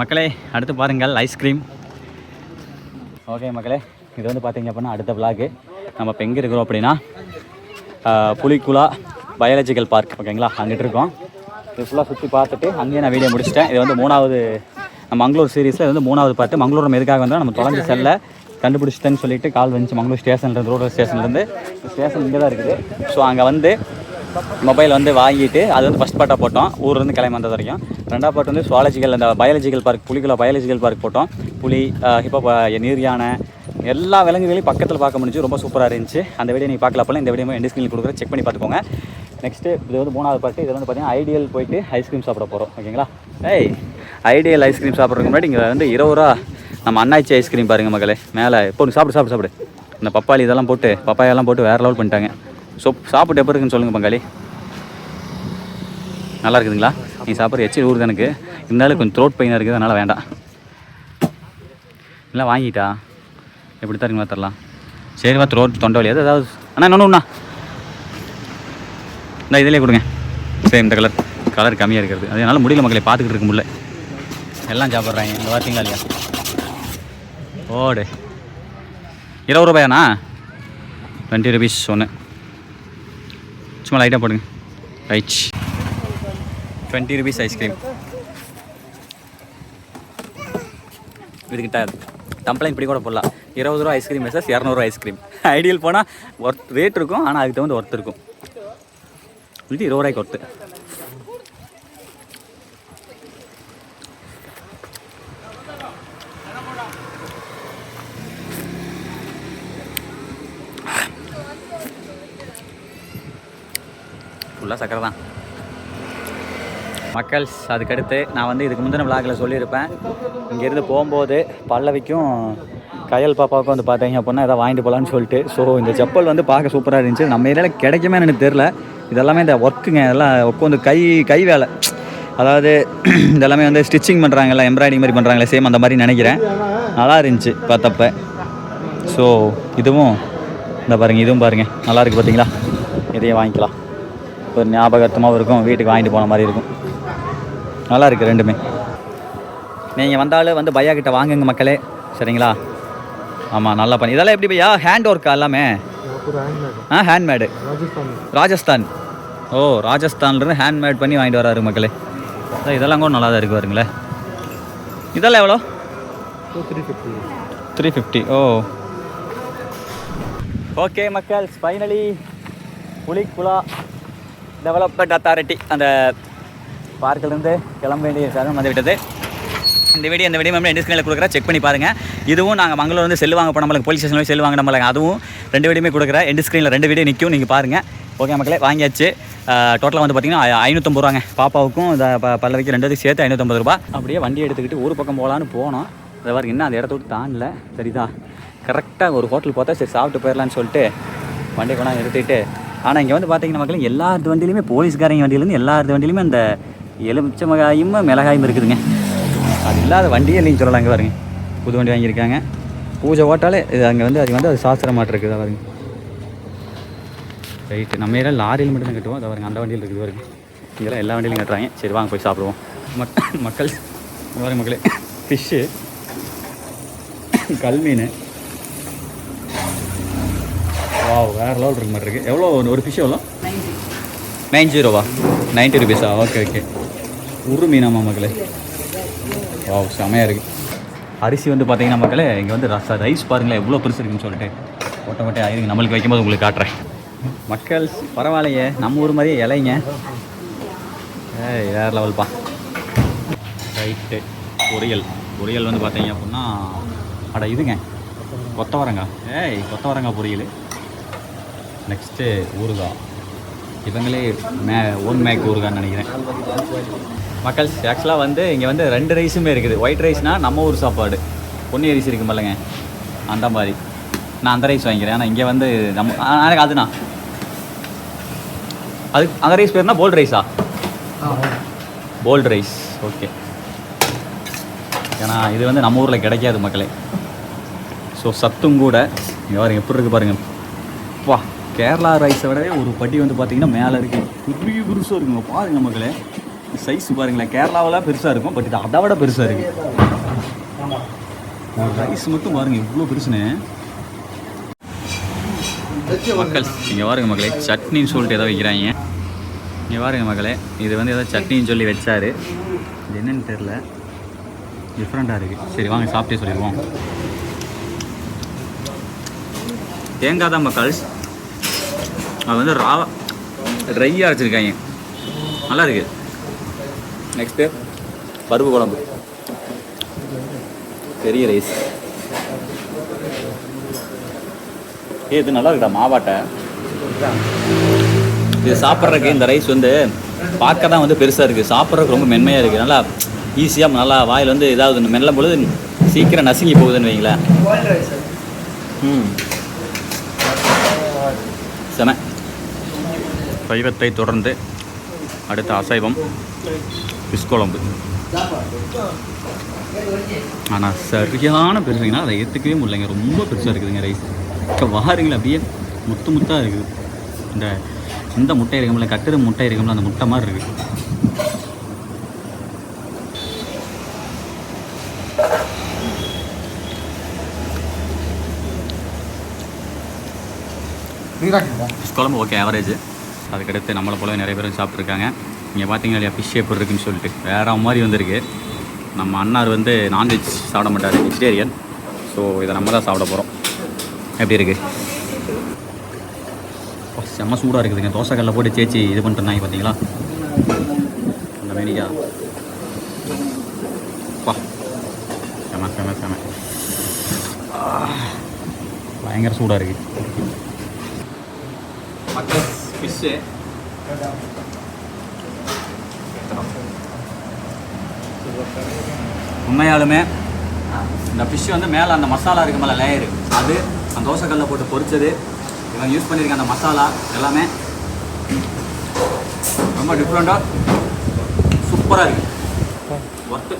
மக்களே அடுத்து பாருங்கள் ஐஸ்கிரீம் ஓகே மக்களே இது வந்து பார்த்தீங்க அப்படின்னா அடுத்த விளாகு நம்ம இப்போ எங்கே இருக்கிறோம் அப்படின்னா புலிக்குலா பயாலஜிக்கல் பார்க் ஓகேங்களா? அங்கிட்டு இருக்கோம். இது ஃபுல்லாக சுற்றி பார்த்துட்டு அங்கேயே நான் வீடியோ முடிச்சிட்டேன். இது வந்து மூணாவது நம்ம மங்களூர் சீரீஸில் இது வந்து மூணாவது பார்த்து மங்களூர் நம்ம எதுக்காக வந்தால் நம்ம தொலைஞ்ச செல்ல கண்டுபிடிச்சிட்டேன்னு சொல்லிட்டு கால் வந்துச்சு மங்களூர் ஸ்டேஷன்லேருந்து ரோடு ஸ்டேஷன்லேருந்து ஸ்டேஷன் இங்கே தான் இருக்குது. ஸோ அங்கே வந்து மொபைல் வந்து வாங்கிட்டு அது வந்து ஃபஸ்ட் பாட்டாக போட்டோம். ஊர்லேருந்து கிளம்பி வந்தது வரைக்கும். ரெண்டாவது பாட்டு வந்து சுவாலஜிக்கல் அந்த பயாலஜிக்கல் பார்க் புலிக்குள்ள பயாலஜிக்கல் பார்க் போட்டோம். புலி ஹிப்போ நீர் யானை எல்லா விலங்குகளையும் பக்கத்தில் பார்க்க முடிஞ்சு ரொம்ப சூப்பராக இருந்துச்சு. அந்த வீடியோ நீங்கள் பார்க்கல இந்த வீடியோ எண்டு ஸ்க்ரீனில் கொடுக்குற செக் பண்ணி பார்த்துக்கோங்க. நெக்ஸ்ட்டு இது வந்து மூணாவது பாட்டு இது வந்து பார்த்தீங்கன்னா ஐடியல் போயிட்டு ஐஸ்கிரீம் சாப்பிட போகிறோம் ஓகேங்களா? ஏய் ஐடியல் ஐஸ்கிரீம் சாப்பிட்றதுக்கு முன்னாடி இங்கே வந்து இருபது ரூபா. நம்ம அண்ணாச்சி ஐஸ்கிரீம் பாருங்கள் மகளே மேலே இப்போ சாப்பிடு சாப்பிடு சாப்பிடு. இந்த பப்பாளி இதெல்லாம் போட்டு பப்பாயெல்லாம் போட்டு வேறு லெவல் பண்ணிட்டாங்க. ஸோ சாப்பிட்டு எப்போ இருக்குன்னு சொல்லுங்கள் பங்காளி. நல்லா இருக்குதுங்களா? நீ சாப்பிட்ற எச்சில் ஊறுது எனக்கு. இருந்தாலும் கொஞ்சம் த்ரோட் பெயினாக இருக்குது அதனால் வேண்டாம். இல்லை வாங்கிட்டா. எப்படி தான் இருக்குங்களா தரலாம். சரிவா த்ரோட் தொண்டை வலி. ஏதாவது அண்ணா இன்னொன்று இந்த இதிலே கொடுங்க. சரி இந்த கலர் கலர் கம்மியாக இருக்கிறது. அதனால் முடியல மக்களை பார்த்துக்கிட்டு இருக்க முடியல. எல்லாம் சாப்பிட்றாங்க. இந்த வார்த்தைங்களா இல்லையா? ஓடு. இருபது ரூபாயாண்ணா? டுவெண்ட்டி ருபீஸ் ஒன்று சும்மா லைட்டாக போடுங்க. Right twenty rupees ice cream இதுக்கிட்ட complaint இப்படி கூட போடலாம். இருபது ரூபா ஐஸ்கிரீம் மெசஸ் இரநூறுவா ஐஸ்கிரீம் ஐடியல் போனால் ஒர்த் ரேட் இருக்கும் ஆனால் அதுக்கு தகுந்த ஒர்த் இருக்கும். இது இருபது ரூபாய்க்கு ஒர்த்து சக்கரை தான். மக்கள்ஸ் அதுக்கடுத்து நான் வந்து இதுக்கு முந்தின விழாக்கில் சொல்லியிருப்பேன். இங்கேருந்து போகும்போது பல்லவிக்கும் கயல் பாப்பாவுக்கும் வந்து பார்த்தீங்க அப்படின்னா எதாவது வாங்கிட்டு போகலான்னு சொல்லிட்டு. ஸோ இந்த செப்பல் வந்து பார்க்க சூப்பராக இருந்துச்சு. நம்ம ஏரியாவில் கிடைக்குமே எனக்கு தெரில இதெல்லாமே இந்த ஒர்க்குங்க இதெல்லாம் ஒர்க்கு வந்து கை கை வேலை. அதாவது இதெல்லாமே வந்து ஸ்டிச்சிங் பண்ணுறாங்கல்ல எம்ப்ராய்டிங் மாதிரி பண்ணுறாங்களே சேம் அந்த மாதிரி நினைக்கிறேன். நல்லா இருந்துச்சு பார்த்தப்ப. ஸோ இதுவும் இந்த பாருங்கள் இதுவும் பாருங்கள் நல்லா இருக்குது பார்த்தீங்களா? இதையும் வாங்கிக்கலாம். ஒரு ஞாபகத்தமாகவும் இருக்கும். வீட்டுக்கு வாங்கிட்டு போன மாதிரி இருக்கும். நல்லா இருக்குது ரெண்டுமே. நீங்கள் வந்தாலும் வந்து பையா கிட்ட வாங்குங்க மக்களே. சரிங்களா? ஆமாம் நல்லா பண்ணி. இதெல்லாம் எப்படி பையா? ஹேண்ட் ஒர்க்கா எல்லாமே? ஆ ஹேண்ட்மேடு ராஜஸ்தான். ஓ ராஜஸ்தான்லேருந்து ஹேண்ட்மேட் பண்ணி வாங்கிட்டு வராரு மக்களே. இதெல்லாம் கூட நல்லா தான் இருக்கு பாருங்களேன் இதெல்லாம் எவ்வளோ? Three fifty oh. ஓகே மக்கள். ஃபைனலி புலிக்குலா டெவலப்மெண்ட் அத்தாரிட்டி அந்த பார்க்கிலிருந்து கிளம்ப வேண்டிய சாதனம் வந்து விட்டது இந்த வீடியோ இந்த வீடியோ மேம் என் ஸ்க்ரீனில் கொடுக்குற செக் பண்ணி பாருங்கள் இதுவும் நாங்கள் மங்களூர் வந்து செல் வாங்க போனோம் போலீஸ் ஸ்டேஷனில் போய் செல் வாங்க நம்மளுக்கு அதுவும் ரெண்டு வீடியோமே கொடுக்குறேன். எண்டு ஸ்க்ரீனில் ரெண்டு வீடியோ நிற்கும் நீங்கள் பாருங்கள் ஓகே மக்களே வாங்கியாச்சு. டோட்டலாக வந்து பார்த்தீங்கன்னா ஐநூற்றம்பது ரூபாங்க. பாப்பாவுக்கும் இந்த பல்லவிக்கு ரெண்டுத்துக்கு சேர்த்து ஐநூற்றம்பது ரூபா அப்படியே வண்டி எடுத்துக்கிட்டு ஊர் பக்கம் போகலான்னு போனோம். அதை வரைக்கும் இன்னும் அந்த இடத்த விட்டு தாண்டல. சரிதான். கரெக்டாக ஒரு ஹோட்டல் பார்த்தா சரி சாப்பிட்டு போயிடலான்னு சொல்லிட்டு வண்டி கொண்டாந்து நிறுத்திட்டு ஆனால் இங்கே வந்து பார்த்தீங்கன்னா மக்கள் எல்லா வண்டியிலுமே போலீஸ்காரங்க வண்டியிலேருந்து எல்லா வண்டியிலுமே அந்த எலுமிச்சை மிளகாயும் மிளகாயும் இருக்குதுங்க. அது இல்லாத வண்டியே இல்லைன்னு சொல்லலாம் அங்கே பாருங்க. புது வண்டி வாங்கியிருக்காங்க. பூஜை ஓட்டாலே இது அங்கே வந்து அது வந்து அது சாஸ்திரமாட்டு இருக்குது பாருங்க. ரைட்டு நம்ம ஏரியா லாரியில் மட்டும் தான் கட்டுவோம். அதை பாருங்க அந்த வண்டியில் இருக்குது பாருங்க. இங்கெல்லாம் எல்லா வண்டியிலும் கட்டுறாங்க. சரி வாங்க போய் சாப்பிடுவோம். மக் மக்கள் பாருங்க மக்களே. ஃபிஷ்ஷு கல்மீன் வாவ் வேறு லெவல் இருக்கு மாதிரி இருக்குது எவ்வளோ ஒரு ஃபிஷ் எவ்வளோ நைன் ஜீரோவா நைன்ட்டி ருபீஸா ஓகே ஓகே உரு மீனாமா மக்களே. வாவ் செமையாக இருக்குது அரிசி வந்து பார்த்தீங்கன்னா மக்களே இங்கே வந்து ரச ரைஸ் பாருங்களேன் எவ்வளோ பெருசு இருக்குன்னு சொல்லிட்டு. ஓட்ட ஓட்டே ஆயிருங்க நம்மளுக்கு வைக்கும்போது உங்களுக்கு காட்டுறேன். மக்கள் பரவாயில்லையே. நம்ம ஊர் மாதிரியே இலைங்க. ஏய் வேறு லெவல்ப்பா ரைட்டு பொரியல். பொரியல் வந்து பார்த்தீங்க அப்படின்னா அட இதுங்க. கொத்தவரங்காய் ஏய் கொத்தவரங்காய் பொரியல். நெக்ஸ்ட்டு ஊறுகாய் இவங்களே மே ஓன் மேக் ஊறுகான்னு நினைக்கிறேன். மக்கள் ஆக்சுவலாக வந்து இங்கே வந்து ரெண்டு ரைஸுமே இருக்குது. ஒயிட் ரைஸ்னால் நம்ம ஊர் சாப்பாடு. பொன்னி அரிசி இருக்கு மல்லங்க அந்த மாதிரி. நான் அந்த ரைஸ் வாங்கிக்கிறேன். ஆனால் இங்கே வந்து நம்ம எனக்கு அதுண்ணா அது அந்த ரைஸ் பேர்னா போல்ட் ரைஸா போல்ட் ரைஸ் ஓகே ஏன்னா இது வந்து நம்ம ஊரில் கிடைக்காது மக்களே. ஸோ சத்தும் கூட இங்கே பாருங்க எப்படி இருக்கு பாருங்க. வா. கேரளா ரைஸை விடவே ஒரு பட்டி வந்து பார்த்தீங்கன்னா மேலே இருக்குது பெரிய பெருசாக இருக்குங்க. பாருங்கள் மக்களே. சைஸ் பாருங்களேன். கேரளாவில் பெருசாக இருக்கும். பட் இது அதை விட பெருசாக இருக்குது ரைஸ் மட்டும் பாருங்கள் இவ்வளோ பெருசுன்னு. மக்கள் இங்கே பாருங்க மக்களே. சட்னின்னு சொல்லிட்டு ஏதோ வைக்கிறாங்க இங்கே பாருங்க மக்களே. இது வந்து ஏதோ சட்னின்னு சொல்லி வச்சாரு. இது என்னன்னு தெரில டிஃப்ரெண்ட்டாக இருக்குது சரி வாங்க சாப்பிட்டே சொல்லிடுவோம். தேங்காய் தான் மக்கள்ஸ் அது வந்து ராவா ட்ரையாக வச்சுருக்காங்க. நல்லா இருக்கு. நெக்ஸ்ட்டு பருப்பு குழம்பு. பெரிய ரைஸ் ஏ இது நல்லா இருக்குடா மாவாட்டை. இது சாப்பிட்றதுக்கு இந்த ரைஸ் வந்து பார்க்க தான் வந்து பெருசாக இருக்குது சாப்பிட்றதுக்கு ரொம்ப மென்மையாக இருக்குது நல்லா ஈஸியாக நல்லா வாயில் வந்து இதாவது மெல்லும் பொழுது சீக்கிரம் நசுங்கி போகுதுன்னு வைங்களேன். ம் செம சைவத்தை தொடர்ந்து அடுத்த அசைவம் ஃபிஷ் குழம்பு ஆனால் சரியான பெருசுங்கன்னா அதை ஏற்றுக்கவே முடியலைங்க. ரொம்ப பெருசாக இருக்குதுங்க ரைஸ் இப்போ வாருங்களேன் அப்படியே முத்து முத்தாக இருக்குது. இந்த இந்த முட்டை இருக்கும்ல கட்டுற முட்டை இருக்கும்ல அந்த முட்டை மாதிரி இருக்குது ஃபிஷ் குழம்பு ஓகே ஆவரேஜ் அதுக்கடுத்து நம்மளை போலவே நிறைய பேரும் சாப்பிட்ருக்காங்க இங்கே பார்த்தீங்கன்னா இல்லையா ஃபிஷ் எப்படி இருக்குன்னு சொல்லிட்டு. வேறு மாதிரி வந்திருக்கு. நம்ம அண்ணார் வந்து நான்வெஜ் சாப்பிட மாட்டார் வெஜிடேரியன் ஸோ இதை நம்ம தான் சாப்பிட போகிறோம் எப்படி இருக்குது செம்ம சூடாக இருக்குதுங்க. தோசைக்கல்ல போட்டு சேச்சி இது பண்ணிட்டு பார்த்தீங்களா அந்த மேனிக்கா பா செம செம செம. பயங்கர சூடாக இருக்குது ஃபிஷ்ஷு உண்மையாலுமே இந்த ஃபிஷ் வந்து மேலே அந்த மசாலா இருக்கு மேலே லேயரு அது அந்த தோசைக்கல்ல போட்டு பொரிச்சது. இவங்க யூஸ் பண்ணியிருக்க அந்த மசாலா எல்லாமே ரொம்ப டிஃப்ரெண்ட்டாக சூப்பராக இருக்கு. ஒர்த்து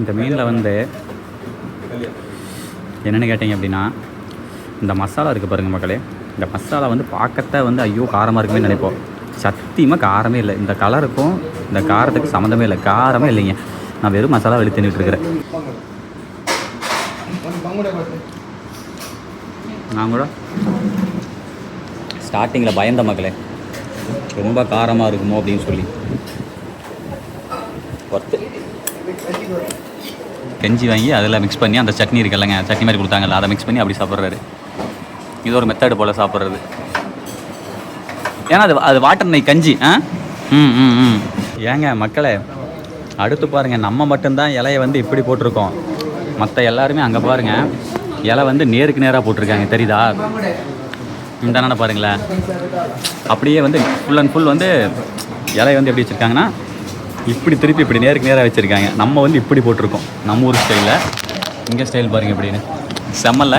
இந்த மீனில் வந்து என்னென்னு கேட்டிங்க அப்படின்னா இந்த மசாலா இருக்குது பாருங்கள் மக்களே. இந்த மசாலா வந்து பார்க்கத்த வந்து ஐயோ காரமாக இருக்குமே நினைப்போம். சத்தியமாக காரமே இல்லை. இந்த கலருக்கும் இந்த காரத்துக்கு சம்மந்தமே இல்லை. காரமே இல்லைங்க. நான் வெறும் மசாலா வெளியே தின்னுட்டு இருக்கிறேன். நான் கூட ஸ்டார்டிங்கில் பயந்த மக்களே. ரொம்ப காரமாக இருக்குமோ அப்படின்னு சொல்லி. ஒர்த்து கெஞ்சி வாங்கி அதில் மிக்ஸ் பண்ணி அந்த சட்னி இருக்குல்லங்க சட்னி மாதிரி கொடுத்தாங்கல்ல அதை மிக்ஸ் பண்ணி அப்படி சாப்பிட்றாரு. இது ஒரு மெத்தடு போல் சாப்பிட்றது. ஏன்னா அது அது வாட்டர் நெய் கஞ்சி ஆ? ம் ம் ம். ஏங்க மக்களே அடுத்து பாருங்கள் நம்ம மட்டும்தான் இலையை வந்து இப்படி போட்டிருக்கோம். மற்ற எல்லாருமே அங்கே பாருங்கள் இலை வந்து நேருக்கு நேராக போட்டிருக்காங்க தெரியுதா? இந்த அண்ணனை பாருங்களேன். அப்படியே வந்து ஃபுல் அண்ட் ஃபுல் வந்து இலையை வந்து எப்படி வச்சுருக்காங்கன்னா இப்படி திருப்பி இப்படி நேருக்கு நேராக வச்சுருக்காங்க. நம்ம வந்து இப்படி போட்டிருக்கோம். நம்ம ஊர் ஸ்டைலில் இங்கே ஸ்டைல் பாருங்கள் இப்படின்னு. செம்மல்ல.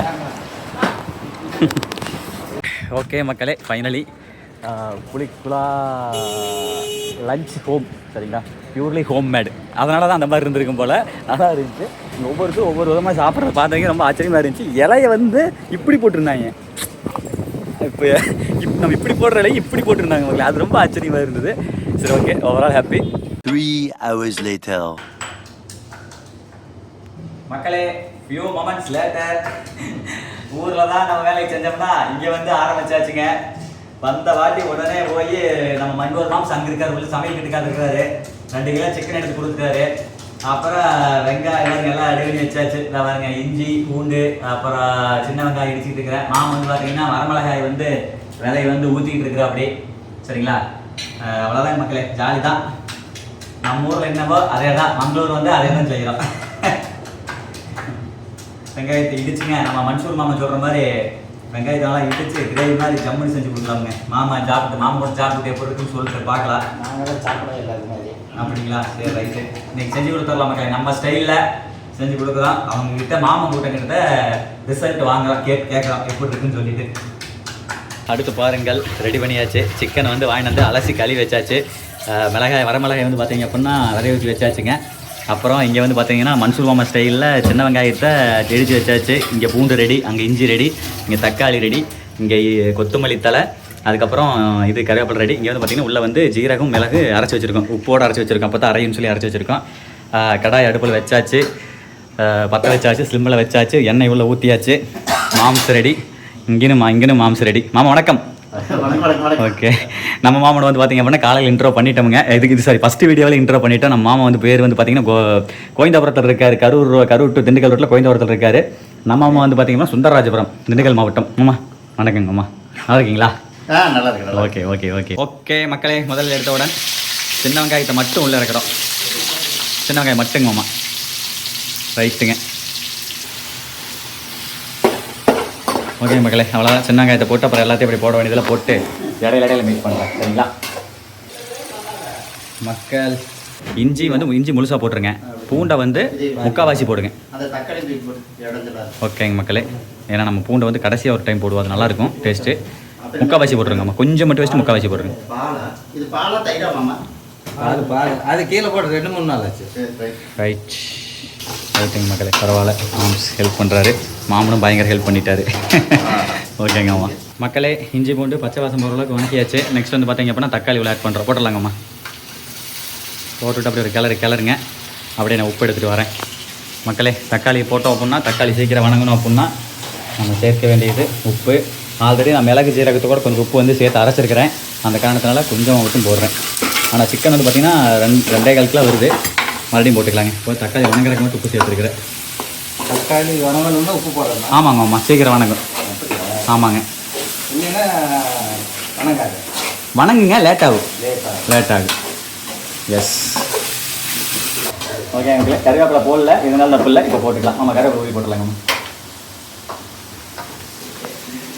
ஓகே மக்களே ஃபைனலி புளிக்குலா லஞ்ச் ஹோம் சரிங்களா பியூர்லி ஹோம் மேடு அதனால தான் அந்த மாதிரி இருந்திருக்கும் போல். நல்லா இருந்துச்சு. ஒவ்வொருத்தரும் ஒவ்வொரு விதமாக சாப்பிட்றத பார்த்தவங்க ரொம்ப ஆச்சரியமாக இருந்துச்சு. இலையை வந்து இப்படி போட்டிருந்தாங்க. இப்போ இப் நம்ம இப்படி போடுற இலையை இப்படி போட்டிருந்தாங்க மக்களே. அது ரொம்ப ஆச்சரியமாக இருந்தது. சரி okay overall happy Three hours later. மக்களே ஃபியூ மொமெண்ட்ஸ் லேட்டர் ஊரில் தான் நம்ம வேலைக்கு செஞ்சோம்னா இங்கே வந்து ஆரம்பிச்சாச்சுங்க. வந்த வாட்டி உடனே போய் நம்ம மண்பூர் மாம்ஸ் அங்கே இருக்காரு உள்ள சமையல் கிட்டுக்காரு இருக்கிறாரு ரெண்டு கிலோ சிக்கன் எடுத்து கொடுத்துருக்காரு அப்புறம் வெங்காயம் எல்லாம் ரெடி பண்ணி வச்சாச்சு. இந்த பாருங்க இஞ்சி பூண்டு அப்புறம் சின்ன வெங்காயம் இடிச்சிட்டு இருக்கிறேன். மாமன் வந்து பார்த்தீங்கன்னா வரமிளகாய் வந்து விலையை வந்து ஊற்றிக்கிட்டு இருக்கிறா அப்படி சரிங்களா அவ்வளோதான் மக்களே ஜாலி தான் நம்ம ஊரில் என்னவோ அதே தான் மங்களூர் வந்து அதே தான் செய்கிறோம் வெங்காயத்தை இடிச்சுங்க. நம்ம மன்சூர் மாமா சொல்ற மாதிரி வெங்காயத்தெல்லாம் இடிச்சு கிரேவி மாதிரி ஜம்முன்னு செஞ்சு கொடுக்கலாமுங்க. மாமா சாப்பிட்டு மாமா கூட சாப்பிட்டு எப்படி இருக்குன்னு சொல்லிட்டு பார்க்கலாம். நாங்களும் சாப்பிடவே இல்லை அது மாதிரி. அப்படிங்களா? சரி ரைட்டு. இன்னைக்கு செஞ்சு கொடுத்துடலாம் மக்களே. நம்ம ஸ்டைலில் செஞ்சு கொடுக்குறோம். அவங்க கிட்ட மாமா கூட்டம் கிட்ட ரிசல்ட் வாங்குறோம் கேக் கேட்குறோம் எப்படி இருக்குன்னு சொல்லிட்டு. அடுத்து பாருங்கள். ரெடி பண்ணியாச்சு. சிக்கன் வந்து வாங்கிட்டு வந்து அலசி கழுவி வச்சாச்சு. மிளகாய் வரமிளகாய் வந்து பார்த்தீங்க அப்படின்னா வரைய வச்சு வச்சாச்சுங்க. அப்புறம் இங்கே வந்து பார்த்தீங்கன்னா மன்சூர் மாமா ஸ்டைலில் சின்ன வெங்காயத்தை இடித்து வச்சாச்சு. இங்கே பூண்டு ரெடி அங்கே இஞ்சி ரெடி இங்கே தக்காளி ரெடி இங்கே கொத்தமல்லி தலை அதுக்கப்புறம் இது கருவேப்பிலை ரெடி. இங்கே வந்து பார்த்திங்கன்னா உள்ளே வந்து ஜீரகம் மிளகு அரைச்சி வச்சுருக்கோம். உப்போடு அரைச்சி வச்சுருக்கோம். அப்போ தான் சொல்லி அரைச்சி வச்சுருக்கோம். கடாய் அடுப்பில் வச்சாச்சு. பற்ற வச்சாச்சு ஸ்லிம்மில் வச்சாச்சு எண்ணெய் உள்ளே ஊற்றியாச்சு மாம்ஸ் ரெடி. இங்கேனும் மா இங்கேனும் மாம்ஸ் ரெடி. மாமா வணக்கம். ஓகே. நம்ம மாமன் வந்து பார்த்தீங்க அப்படின்னா காலையில் இன்ட்ரோ பண்ணிட்டோமுங்க. இதுக்கு இது சாரி ஃபஸ்ட்டு வீடியோவில் இன்ட்ரோ பண்ணிட்டோம். நம்ம மாமா வந்து பேர் வந்து பார்த்தீங்கன்னா கோ கோயந்தாபுரத்தில் இருக்கார். கரூர் கரூர் டு திண்டுக்கல் ரோட்டில் கோயந்தாபுரத்தில் இருக்கார். நம்ம மாமா வந்து பார்த்தீங்கன்னா சுந்தரராஜபுரம் திண்டுக்கல் மாவட்டம். அம்மா வணக்கங்க அம்மா நல்லா இருக்கீங்களா? ஆ நல்லா இருக்கு ஓகே ஓகே ஓகே. ஓகே மக்களே முதல்ல எடுத்தவுடன் சின்ன வெங்காயத்தை மட்டும் உள்ளே இருக்கிறோம் சின்ன வெங்காயம் மட்டுங்க அம்மா ரைட்டுங்க ஓகே மக்களே அவ்வளோதான் சின்ன வெங்காயத்தை போட்டு அப்புறம் எல்லாத்தையும் இப்படி போட வேண்டியதில் போட்டு இடையில இடையில மிக்ஸ் பண்ணுறேன் சரிங்களா? மக்கள் இஞ்சி வந்து இஞ்சி முழுசாக போட்டுருங்க. பூண்டை வந்து முக்கால்வாசி போடுங்க. ஓகேங்க மக்களே. ஏன்னா நம்ம பூண்டை வந்து கடைசியாக ஒரு டைம் போடுவோம். அது நல்லாயிருக்கும் டேஸ்ட்டு முக்கால்வாசி போட்டுருங்கம்மா கொஞ்சம் மட்டும் வச்சுட்டு முக்கால்வாசி போட்டுருங்க. பாலா இது பாலா தயிரா மாமா? அது கீழே போட்டு ரெண்டு மூணு நாள் ஆச்சு. ரைட் ரைட்டுங்க மக்களே பரவாயில்ல. மாம்ஸ் ஹெல்ப் பண்ணுறாரு மாமனும் பயங்கர ஹெல்ப் பண்ணிட்டாரு. ஓகேங்கம்மா மக்களே இஞ்சி பூண்டு பச்சை வாசம் போகிற அளவுக்கு வணக்கியாச்சு நெக்ஸ்ட் வந்து பார்த்தீங்க அப்படின்னா தக்காளி உள்ள ஆட் பண்ணுறோம் போட்டுடலாங்கம்மா போட்டுவிட்டு அப்படியே ஒரு கிளறு கிளறுங்க. அப்படியே நான் உப்பு எடுத்துகிட்டு வரேன். மக்களே தக்காளி போட்டோம் அப்படின்னா தக்காளி சீக்கிரம் வணங்கணும் அப்படின்னா நம்ம சேர்க்க வேண்டியது உப்பு. ஆல்ரெடி நான் மிளகு கூட கொஞ்சம் உப்பு வந்து சேர்த்து அரைச்சிருக்கிறேன். அந்த காரணத்தினால கொஞ்சம் மட்டும் போடுறேன். ஆனால் சிக்கன் வந்து பார்த்திங்கன்னா ரெண்டு ரெண்டே கால் கிலோ வருது. மறுபடியும் போட்டுக்கலாங்க. இப்போ தக்காளி வணங்குறதுக்கு மட்டும் உப்பு சேர்த்துருக்கிறேன். தக்காளி வனவலம்னா உப்பு போடணும் ஆமாங்க ஆமாம். சீக்கிரம் வணங்கும். ஆமாங்க. இல்லைன்னா வணங்காது. வணங்குங்க லேட் ஆகும் லேட் ஆகும் எஸ் ஓகே ஓகே கருவேப்பிலை போடல. இதனால தப்பு இல்லை. இப்போ போட்டுக்கலாம். ஆமாம் கருவேப்பிலை ஊறி போட்டுலாங்க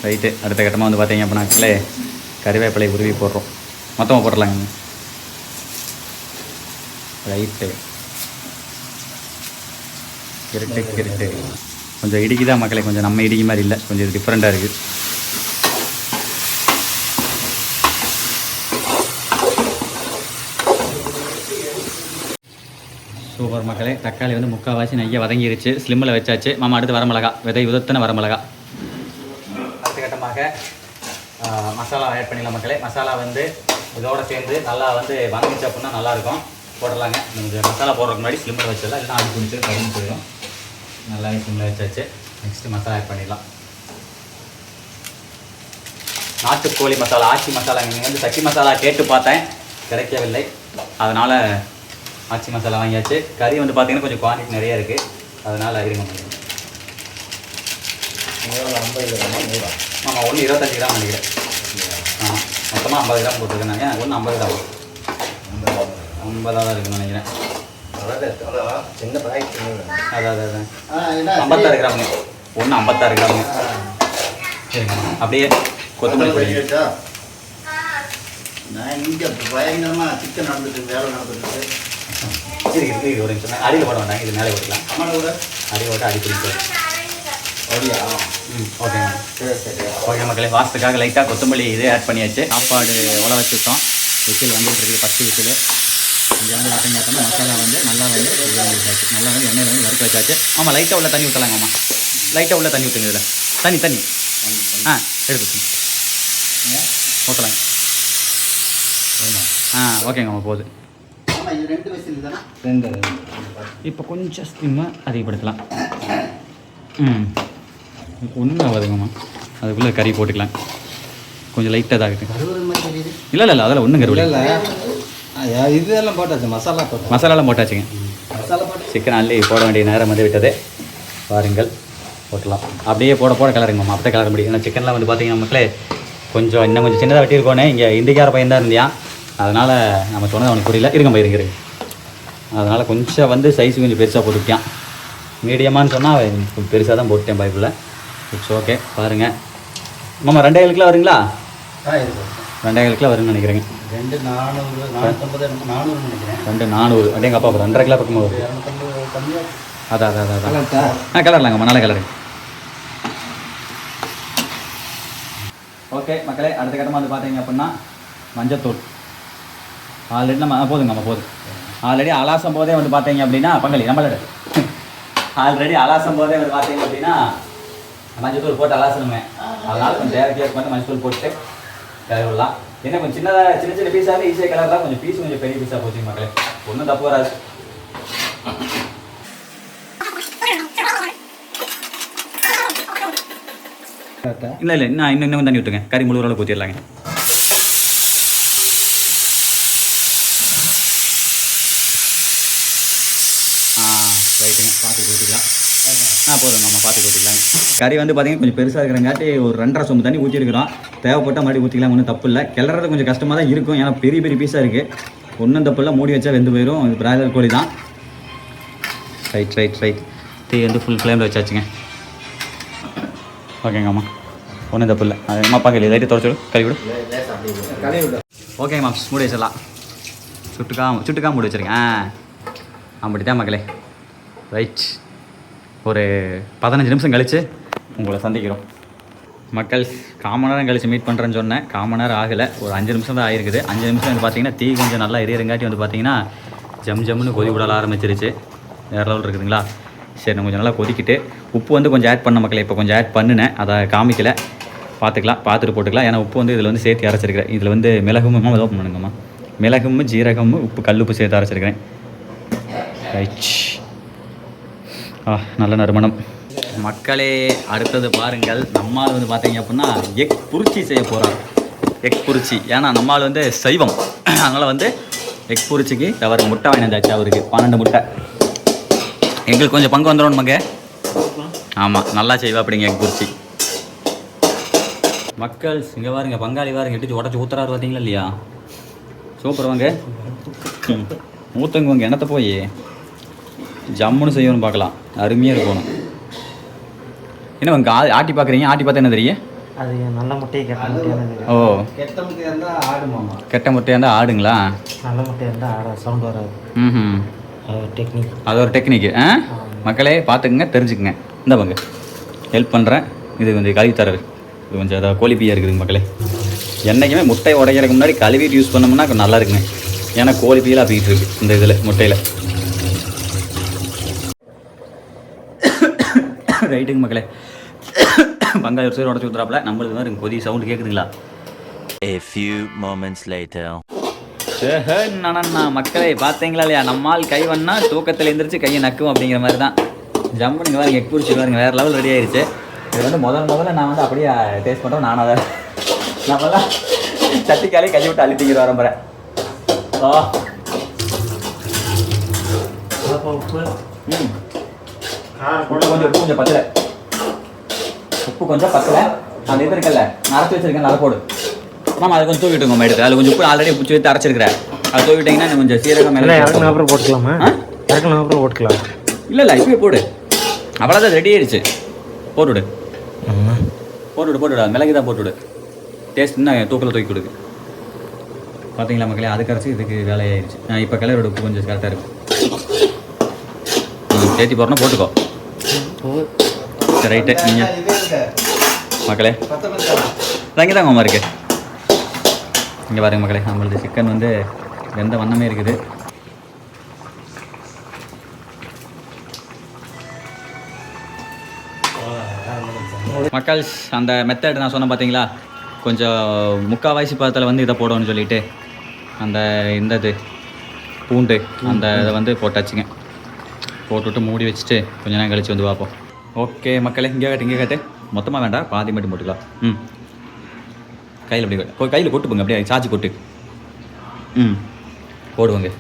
ரைட்டு அடுத்த கட்டமாக வந்து பார்த்தீங்க அப்படின்னாக்கலே கருவேப்பிலை உருவி போடுறோம். மொத்தமாக போட்டுடலாங்க. ரைட்டு கிருட்டு கிருட்டு கொஞ்சம் இடிக்கி தான் மக்களை? கொஞ்சம் நம்ம இடிக்கு மாதிரி இல்லை. கொஞ்சம் இது டிஃப்ரெண்ட்டாக இருக்குது சூப்பர் மக்களே தக்காளி வந்து முக்கால்வாசி நெய்ய வதங்கிருச்சு. ஸ்லிம்மில் வச்சாச்சு. மாமா அடுத்து வரமிளகா. விதை உதத்தின வரமிளகா. அடுத்த கட்டமாக மசாலா ஆட் பண்ணிடலாம் மக்களே. மசாலா வந்து இதோட சேர்ந்து நல்லா வந்து வதங்கிச்சு அப்படின்னா நல்லாயிருக்கும் போடலாங்க கொஞ்சம் மசாலா போடுறதுக்கு முன்னாடி ஸ்லிம்மில் வச்சிடலாம். இல்லைன்னா அடி குடிச்சு கரும்பு போயிடும் நல்லா ஸ்லிம்மில் வச்சாச்சு நெக்ஸ்ட்டு மசாலா ஆட் பண்ணிடலாம். நாட்டுக்கோழி மசாலா ஆச்சி மசாலா இங்கே வந்து சக்கி மசாலா கேட்டு பார்த்தேன். கிடைக்கவில்லை. அதனால் ஆச்சி மசாலா வாங்கியாச்சு. கறி வந்து பார்த்தீங்கன்னா கொஞ்சம் குவான்டிட்டி நிறைய இருக்குது அதனால் இருங்க ஆமாம் ஒன்று இருபத்தஞ்சி கிராம் நினைக்கிறேன் ஆமாம் மொத்தமாக ஐம்பது கிராம் போட்டிருக்கேன் நான். ஒன்று ஐம்பது கிராம். ஐம்பதாக தான் இருக்குன்னு நினைக்கிறேன். சின்ன சின்ன அதான் ஐம்பத்தாறு கிராமுங்க ஒன்று ஐம்பத்தாறு கிராமுங்க அப்படியே கொத்தமல்லி பொடி. நான் இங்கே பயங்கரமா சிக்கன் நடந்துட்டு வேலை நடந்துட்டு. சரி இருக்கு இது ஒரு நிமிஷம். அடியில் போட வேண்டாம் இது மேலே அம்மா கூட அடி போட்டு அடி அப்படியா? ம் ஓகேங்க சரி சரி. ஓகே மக்களே வாசத்துக்காக லைட்டாக கொத்தமல்லி இதே ஆட் பண்ணியாச்சு. சாப்பாடு உல வச்சுட்டோம் விசில் வந்துட்டு இருக்குது ஃபஸ்ட்டு விசில். இங்கே வந்து அப்படின்னா மசாலா வந்து நல்லா வந்து வச்சாச்சு நல்லா வந்து எண்ணெயில் வந்து வறுக்க வச்சாச்சு. ஆமாம் லைட்டாக உள்ள தண்ணி ஊற்றலாங்க ஆமாம் லைட்டாக உள்ள தண்ணி ஊற்றுங்க இதில். தண்ணி தண்ணி. ஆ எடுத்து ஊற்றலாங்க ஆ ஓகேங்க ஆமாம் போகுது இது ரெண்டு இப்போ கொஞ்சம் ஸ்டிம்மை அதிகப்படுத்தலாம். ம். ஒன்றும் ஆகாதுங்கம்மா அதுக்குள்ளே கறி போட்டுக்கலாம். கொஞ்சம் லைட்டாக தெரியுது. இல்லை இல்லை இல்லை அதெல்லாம் ஒன்றும் இல்லை கருவில் இல்லை. ஐயா, இதெல்லாம் போட்டாச்சு மசாலா போட்டோம் மசாலாலாம் போட்டாச்சுங்க. மசாலா போட்டு சிக்கன் அள்ளி போட வேண்டிய நேரம் வந்து விட்டது. பாருங்கள் போட்டலாம். அப்படியே போட போட கலருங்கம்மா. அப்படியே கலர முடியும். ஏன்னா சிக்கன்லாம் வந்து பார்த்தீங்கன்னா மக்களே கொஞ்சம் இன்னும் கொஞ்சம் சின்னதாக வெட்டியிருக்கோனே இங்கே இந்திக்கார பையன் தான் இருந்தியா அதனால் நம்ம சொன்னது அவனுக்கு புரியல. இருங்க இருங்க இருங்க. அதனால் கொஞ்சம் வந்து சைஸ் கொஞ்சம் பெருசாக போட்டுக்கிட்டான். மீடியமான்னு சொன்னால் பெருசாக தான் போட்டுட்டேன் பைப்பில் இட்ஸ் ஓகே பாருங்கள் மாமா ரெண்டே கிலோ வருங்களா? ஆ இது ரெண்டே கிலோ வரும்னு நினைக்கிறேங்க. ரெண்டு நானூறு நானூற்றம்பது நானூறு நினைக்கிறேன். ரெண்டு நானூறு. அப்படியே எங்கள் அப்பா ரெண்டரை கிலோ பக்கமாக கம்மியாக அதான் அதான் அதான் ஆ கலர்லாங்கம்மா நல்ல கலரு. ஓகே மக்களே அடுத்த கட்டமாக வந்து பார்த்தீங்க அப்படின்னா மஞ்சத்தூள். ஆல்ரெடி நம்ம ஆ, போதுங்கம்மா போதும். ஆல்ரெடி அலாசம் போதே வந்து பார்த்தீங்க அப்படின்னா பங்காளி நம்மளோட ஆல்ரெடி அலாசம் போதே வந்து பார்த்தீங்க அப்படின்னா மஞ்சள் தூள் போட்டு அலாசணுமே. அதனால கொஞ்சம் டேரக்டியாக மட்டும் மஞ்சள் தூள் போட்டு கிளறி என்ன கொஞ்சம் சின்னதாக சின்ன சின்ன பீஸாக ஈஸியாக கிளறலாம் கொஞ்சம் பீஸ் கொஞ்சம் பெரிய பீஸாக போச்சுங்க மக்களே. ஒன்றும் தப்பு வராது. இல்லை இல்லை இன்னும் இன்னும் இன்னும் தண்ணி விட்டுருங்க. கறி முழு அளவுக்கு ஊற்றிடலாங்க ஆ ரைட்டுங்க பார்த்து ஊற்றிக்கலாம் ஆ போதும் நம்ம பார்த்து ஊற்றிக்கலாம் கறி வந்து பார்த்தீங்கன்னா கொஞ்சம் பெருசாக இருக்கிறங்காட்டி ஒரு ரெண்டரை சொம்பு தண்ணி ஊற்றிருக்கிறோம் தேவைப்பட்டால் மறுபடியும் ஊற்றிக்கலாம் ஒன்றும் தப்பு இல்லை. கிளறது கொஞ்சம் கஷ்டமாக தான் இருக்கும் ஏன்னா பெரிய பெரிய பீஸாக இருக்குது ஒன்றும் தப்பு இல்லை மூடி வச்சா வெந்து போயிடும் இது பிராய்லர் கோழி தான். ரைட் ரைட் ரைட் தீ வந்து ஃபுல் ஃப்ளேமில் வச்சாச்சுங்க. ஓகேங்கம்மா ஒன்றும் தப்பு இல்லை. அது அம்மா பார்க்கல லைட்டு தொடச்சிடும் கழுவி விடு. கழுவி விடு. ஓகேங்கம்மா மூடி வச்சிடலாம். சுட்டுக்கா சுட்டுக்கா மூடி வச்சுருக்கேன். ஆ அப்படி தான் மக்களே. ரைட் ஒரு பதினஞ்சு நிமிஷம் கழித்து உங்களை சந்திக்கிறோம். மக்கள் காமன் நேரம் கழித்து மீட் பண்ணுறேன்னு சொன்னேன். காமன் நேரம் ஆகலை. ஒரு அஞ்சு நிமிஷம் தான் ஆயிருக்குது. அஞ்சு நிமிஷம் வந்து பார்த்தீங்கன்னா தீ கொஞ்சம் நல்லா எரியறங்காட்டி வந்து பார்த்தீங்கன்னா ஜம் ஜம்னு கொதி விடல ஆரம்பிச்சிருச்சு. வேறு லெவல் இருக்குதுங்களா? சரி நான் கொஞ்சம் நல்லா கொதிக்கிட்டு உப்பு வந்து கொஞ்சம் ஆட் பண்ண மக்களை இப்போ கொஞ்சம் ஆட் பண்ணினேன். அதை காமிக்கல. பார்த்துக்கலாம் பார்த்துட்டு போட்டுக்கலாம். ஏன்னா உப்பு வந்து இதில் வந்து சேர்த்து அரைச்சிருக்கிறேன். இதில் வந்து மிளகும் ஓப்பன் பண்ணுங்கம்மா மிளகும் ஜீரகமும் உப்பு கல்லுப்பு சேர்த்து அரைச்சிருக்கிறேன். ரைட். நல்ல நறுமணம். மக்களே அடுத்தது பாருங்கள். நம்மால் வந்து பார்த்தீங்க அப்படின்னா எக் புரிச்சி செய்ய போகிறோம் எக் புரிச்சி ஏன்னா நம்மால் வந்து சைவம். அதனால் வந்து எக் புரிச்சிக்கு அவர் முட்டை வாங்கி அவருக்கு. பன்னெண்டு முட்டை. எங்களுக்கு கொஞ்சம் பங்கு வந்துடும் மங்க. ஆமாம் நல்லா செய்வா அப்படிங்க எக் புரிச்சி மக்கள் இங்கே பாருங்க பங்காளி பாருங்க எடுத்து உடச்சி ஊத்துறாரு பார்த்தீங்களா இல்லையா? சூப்பர் வாங்க. ம். வாங்க. என்னத்தை போய்? ஜம்முன்னு செய்யணும்னு பார்க்கலாம். அருமையாக இருக்கணும் என்ன உங்க ஆட்டி பார்க்குறீங்க? ஆட்டி பார்த்தா என்ன தெரியும் அது நல்ல முட்டையை கெட்ட முட்டையானது ஓ. கெட்ட முட்டையாக இருந்தால் ஆடுமாமா கெட்ட முட்டையாக இருந்தால் ஆடுங்களா? நல்ல முட்டையாக இருந்தால் ஆட சவுண்ட் வராது. ம் அது டெக்னிக் அது ஒரு டெக்னிக்கு ஆ? மக்களே பார்த்துக்குங்க தெரிஞ்சுக்குங்க. இந்த பங்கு ஹெல்ப் பண்ணுறேன் இது கொஞ்சம் கழுவி தரது இது கொஞ்சம் அதாவது கோழிப்பியாக இருக்குதுங்க மக்களே. என்றைக்குமே முட்டை உடைக்கிறதுக்கு முன்னாடி கழுவிட்டு யூஸ் பண்ணோம்னா கொஞ்சம் நல்லா இருக்குங்க. ஏன்னா கோழிப்பியெல்லாம் போயிட்டு இருக்கு இந்த இதில் முட்டையில். ரைட்டுங்க மக்களே. பங்காளி ஒரு சைடு உடச்சி ஊத்துறாப்புல நம்மளுக்கு மாதிரி கொதி சவுண்டு கேட்குதுங்களா A few moments later. அண்ணா மக்களே பார்த்தீங்களா இல்லையா? நம்மால் கை வண்ணா தூக்கத்தில் எந்திரிச்சு கையை நக்கும் அப்படிங்கிற மாதிரி தான். ஜம்பு நீங்கள் பாருங்க எக் பிடிச்சி பாருங்க. வேறு லெவல் ரெடி ஆயிருச்சு. இது வந்து முதல் முதல்ல நான் வந்து அப்படியே டேஸ்ட் பண்ணுறேன் நானும் அதை நம்மளாம் சட்டிக்காலே கை விட்டு அழுத்திக்கிற வரம்புறேன் ஆ. உப்பு. ம். உப்பு கொஞ்சம் உப்பு கொஞ்சம் பத்தல. உப்பு கொஞ்சம் பத்தல. அந்த இது இருக்குல்ல நான் அரைச்சி வச்சிருக்கேன் அதை போடு. மாமா அதை கொஞ்சம் தூவிட்டுங்க எடுத்து அதில் கொஞ்சம் உப்பு ஆல்ரெடி பிடிச்சி வைத்து அரைச்சிருக்கிறேன். அதை தூவிட்டீங்கன்னா இன்னும் கொஞ்சம் சீரகம் மிளகு இறக்குன அப்புறம் போட்டுக்கலாமா? ஆ? இறக்குன அப்புறம் போட்டுக்கலாம். இல்லை இல்லை இப்பயே போடு. அவ்வளோதான் ரெடி ஆயிடுச்சு. போட்டுவிடு. போட்டுவிடு போட்டுவிடு. மிளகு தான் போட்டுவிடு. டேஸ்ட் இன்னும் தூக்கில் தூக்கி கொடுக்கு. பார்த்தீங்களா மக்களே அது கரைச்சி இதுக்கு வேலையாயிருச்சு இப்போ கிளறோட உப்பு கொஞ்சம் கரெக்டாக இருக்கும் சேர்த்தி போகிறோன்னா போட்டுக்கோ. சரி ரைட்டு நீங்கள் மக்களே நிமிஷம் தங்கி தாங்க மாமா இருக்கு இங்கே பாருங்க மக்களே நம்மளது சிக்கன் வந்து வெந்த வண்ணமே இருக்குது மக்கள் அந்த மெத்தட் நான் சொன்னேன் பார்த்தீங்களா கொஞ்சம் முக்கால்வாசி பதத்தில் வந்து இதை போடணும்னு சொல்லிட்டு அந்த இந்த இது பூண்டு அந்த இதை வந்து போட்டாச்சுங்க போட்டுவிட்டு மூடி வச்சுட்டு கொஞ்ச நேரம் கழிச்சு வந்து பார்ப்போம். ஓகே மக்களே இங்கே காட்டு இங்கே கேட்டு. மொத்தமாக வேண்டாம் பாதி மட்டும் போட்டுக்கலாம். ம். கையில் அப்படியே போய் கையில் கொட்டு போங்க அப்படியே சார்ஜ் கொட்டு. ம். போடுவோங்க.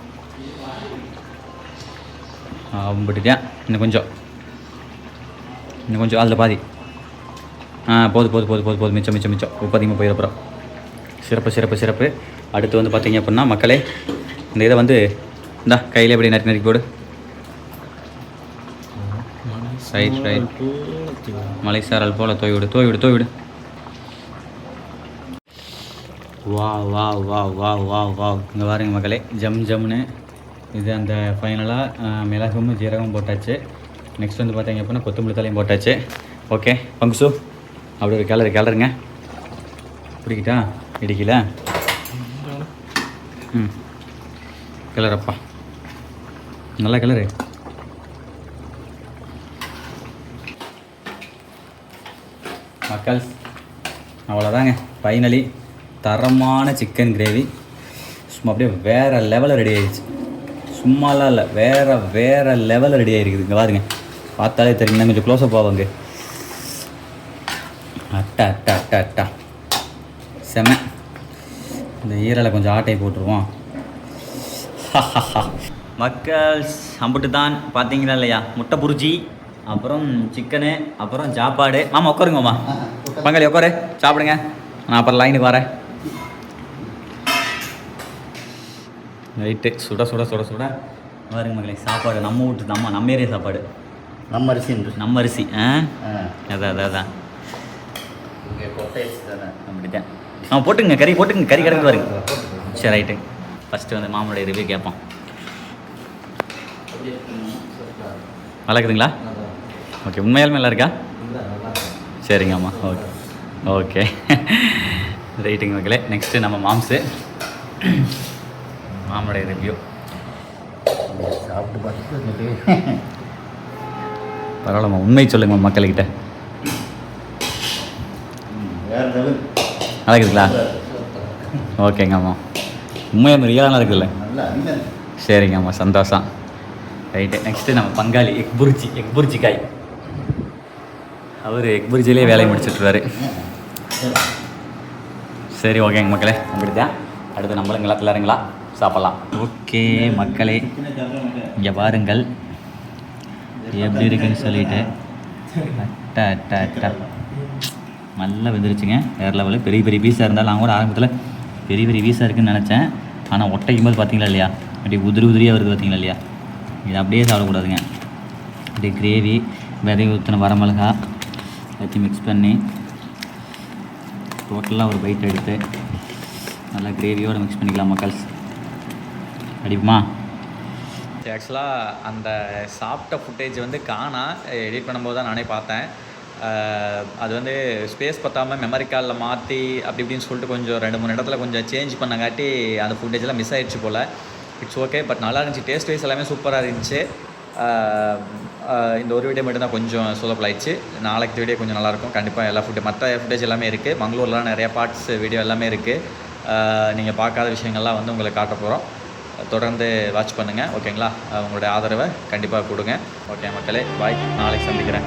அம்பிட்டுதான் இன்னும் கொஞ்சம். இன்னும் கொஞ்சம் அதில் பாதி. ஆ போது போது போது போது போது. மிச்சம் மிச்சம் மிச்சம். உப்பு அதிகமாக போயிடப்புறம் சிறப்பு சிறப்பு சிறப்பு. அடுத்து வந்து பார்த்தீங்க அப்படின்னா மக்களே இந்த இதை வந்து இந்தா கையில் எப்படி நறுக்கி நறுக்கி போடு. ரைட் ரைட் மலை சாரல் போல் தோய் விடு தோய் விடு தோய் விடு வா வா வா வா வா வா இங்கே பாருங்க மகளே ஜம் ஜம்னு. இது அந்த ஃபைனலாக மிளகும் ஜீரகம் போட்டாச்சு. நெக்ஸ்ட் வந்து பார்த்தீங்க அப்படின்னா கொத்தமல்லி தலையும் போட்டாச்சு. ஓகே பங்குசு அப்படி ஒரு கிளறு கிளறுங்க பிடிக்கிட்டா? இடிக்கல? ம். கிளறப்பா நல்லா கிளறு மக்கள் அவ்வளோதாங்க ஃபைனலி தரமான சிக்கன் கிரேவி சும்மா அப்படியே வேறு லெவலில் ரெடி ஆகிடுச்சு சும்மாலாம் இல்லை வேறு வேறு லெவலில் ரெடி ஆகிருக்குது இங்கே பாருங்க. பார்த்தாலே தெரியும். கொஞ்சம் க்ளோஸ்அப் ஆவாங்க. அட்டா அட்டா அட்டா அட்டா. செம. இந்த ஈரலை கொஞ்சம் ஆட்டை போட்டுருவோம். மக்கள் அம்பிட்டு தான் பார்த்தீங்களா இல்லையா? முட்டை புரிஜி அப்புறம் சிக்கனு அப்புறம் சாப்பாடு. மாமா உட்காருங்க மாமா. பங்காளி உட்காரு. சாப்பிடுங்க. நான் அப்புறம் லைனுக்கு வரேன். ரைட்டு சுட சுட சுட சுட. பாருங்க மகளே சாப்பாடு நம்ம வீட்டு நம்ம நம்ம ஏரியா சாப்பாடு. நம்ம அரிசி நம்ம அரிசி ஆ? அதான் அதான் அதான். இங்கே கொட்டை அரிசி தானே? அப்படித்தான். ஆ போட்டுங்க கறி போட்டுங்க கறி கிடக்கு பாருங்க. சரி ரைட்டு ஃபஸ்ட்டு வந்து மாமனுடைய ரிவ்யூ கேட்போம். நல்லா இருக்குதுங்களா ஓகே உண்மையாலுமே நல்லா இருக்கா? சரிங்கம்மா ஓகே. ஓகே. ரைட்டுங்க மக்களே நெக்ஸ்ட்டு நம்ம மாம்ஸு மாமனுடைய ரிவ்யூ சாப்பிட்டு பார்த்துட்டு பரவாயில்லம்மா உண்மை சொல்லுங்கம்மா மக்கள்கிட்ட. நல்லா இருக்குதுங்களா ஓகேங்கம்மா உண்மையாக ரியலாக இருக்குதுல்ல நல்லா சந்தோஷம். ரைட்டு நெக்ஸ்ட்டு நம்ம பங்காளி எக் புரிச்சி எக் புரிச்சி காய் அவர் எக் பிரிட்ஜிலேயே வேலையை முடிச்சிட்ருவாரு சரி ஓகேங்க மக்களே அப்படித்தான் அடுத்து நம்மளுங்களா எல்லாருங்களா சாப்பிட்லாம். ஓகே மக்களே இங்கே பாருங்கள். எப்படி இருக்குன்னு சொல்லிட்டு. அட்டா அட்டா அட்டா. நல்லா வெந்துருச்சுங்க. வேறு லெவலில் பெரிய பெரிய பீஸாக இருந்தாலும் நான் கூட ஆரம்பத்தில் பெரிய பெரிய பீஸாக இருக்குன்னு நினச்சேன். ஆனால் ஒட்டைக்கும் போது பார்த்தீங்களா இல்லையா? அப்படியே உதிரி உதிரியாக வருது பார்த்தீங்களா இல்லையா? இது அப்படியே சாப்பிடக்கூடாதுங்க. அப்படியே கிரேவி விதை ஊற்றின வரமிளகா எல்லாத்தையும் மிக்ஸ் பண்ணி டோட்டலாக ஒரு பைட் எடுத்து நல்லா கிரேவியோடு மிக்ஸ் பண்ணிக்கலாம் மக்கள்ஸ். அடிப்புமா? ஆக்சுவலாக அந்த சாப்பிட்ட ஃபுட்டேஜ் வந்து காணா எடிட் பண்ணும்போது தான் நானே பார்த்தேன். அது வந்து ஸ்பேஸ் பற்றாமல் மெமரி கார்டில் மாற்றி அப்படி இப்படின்னு சொல்லிட்டு கொஞ்சம் ரெண்டு மூணு இடத்துல கொஞ்சம் சேஞ்ச் பண்ணங்காட்டி அந்த ஃபுட்டேஜ்லாம் மிஸ் ஆகிடுச்சு போல். இட்ஸ் ஓகே பட் நல்லா இருந்துச்சு. டேஸ்ட் வைஸ் எல்லாமே சூப்பராக இருந்துச்சு. இந்த ஒரு வீடியோ மட்டும் தான் கொஞ்சம் சொதப்பலாயிடுச்சு நாளைக்கு வீடியோ கொஞ்சம் நல்லாயிருக்கும். கண்டிப்பாக எல்லா ஃபுட்டு மற்ற ஃபுட்டேஜ் எல்லாமே இருக்குது மங்களூர்லாம் நிறையா பார்ட்ஸ் வீடியோ எல்லாமே இருக்குது நீங்கள் பார்க்காத விஷயங்கள்லாம் வந்து உங்களுக்கு காட்ட போகிறோம் தொடர்ந்து வாட்ச் பண்ணுங்கள் ஓகேங்களா உங்களுடைய ஆதரவை கண்டிப்பாக கொடுங்க. ஓகே மக்களே பாய் நாளைக்கு சந்திக்கிறேன்.